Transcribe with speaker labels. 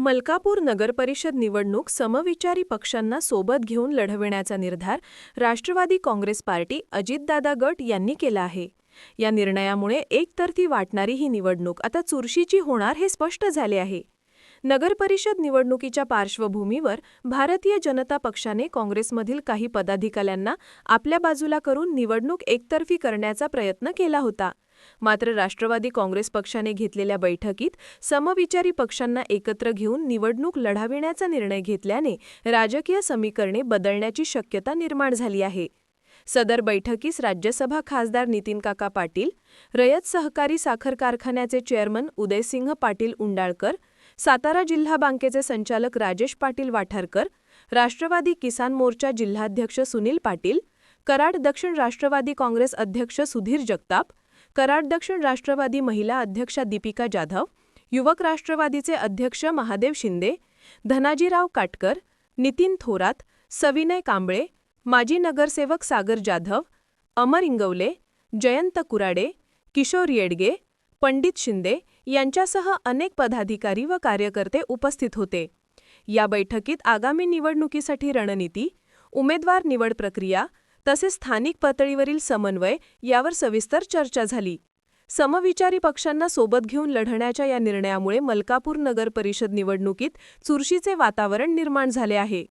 Speaker 1: मलकापूर नगरपरिषद निवडणूक समविचारी पक्षांना सोबत घेऊन लढविण्याचा निर्धार राष्ट्रवादी काँग्रेस पार्टी अजितदादा गट यांनी केला आहे. या निर्णयामुळे एकतर्फी वाटणारी ही निवडणूक आता चुरशीची होणार हे स्पष्ट झाले आहे. नगरपरिषद निवडणुकीच्या पार्श्वभूमीवर भारतीय जनता पक्षाने काँग्रेसमधील काही पदाधिकाऱ्यांना आपल्या बाजूला करून निवडणूक एकतर्फी करण्याचा प्रयत्न केला होता. मात्र राष्ट्रवादी काँग्रेस पक्षाने घेतलेल्या बैठकीत समविचारी पक्षांना एकत्र घेऊन निवडणूक लढाविण्याचा निर्णय घेतल्याने राजकीय समीकरणे बदलण्याची शक्यता निर्माण झाली आहे. सदर बैठकीस राज्यसभा खासदार नितीन काका पाटील रयत सहकारी साखर कारखान्याचे चेअरमन उदयसिंह पाटील उंडाळकर सातारा जिल्हा बँकेचे संचालक राजेश पाटील वाठारकर राष्ट्रवादी किसान मोर्चा जिल्हाध्यक्ष सुनील पाटील कराड दक्षिण राष्ट्रवादी काँग्रेस अध्यक्ष सुधीर जगताप कराड दक्षिण राष्ट्रवादी महिला अध्यक्षा दीपिका जाधव युवक राष्ट्रवादीचे अध्यक्ष महादेव शिंदे धनाजीराव काटकर नितीन थोरात सविनय कांबळे माजी नगरसेवक सागर जाधव अमर इंगवले जयंत कुराडे किशोर येडगे पंडित शिंदे यांच्यासह अनेक पदाधिकारी व कार्यकर्ते उपस्थित होते. या बैठकीत आगामी निवडणुकीसाठी रणनीती उमेदवार निवड प्रक्रिया तसेच स्थानिक पातळीवरील समन्वय यावर सविस्तर चर्चा झाली. समविचारी पक्षांना सोबत घेऊन लढण्याच्या या निर्णयामुळे मलकापूर नगर परिषद निवडणुकीत चुरशीचे वातावरण निर्माण झाले आहे.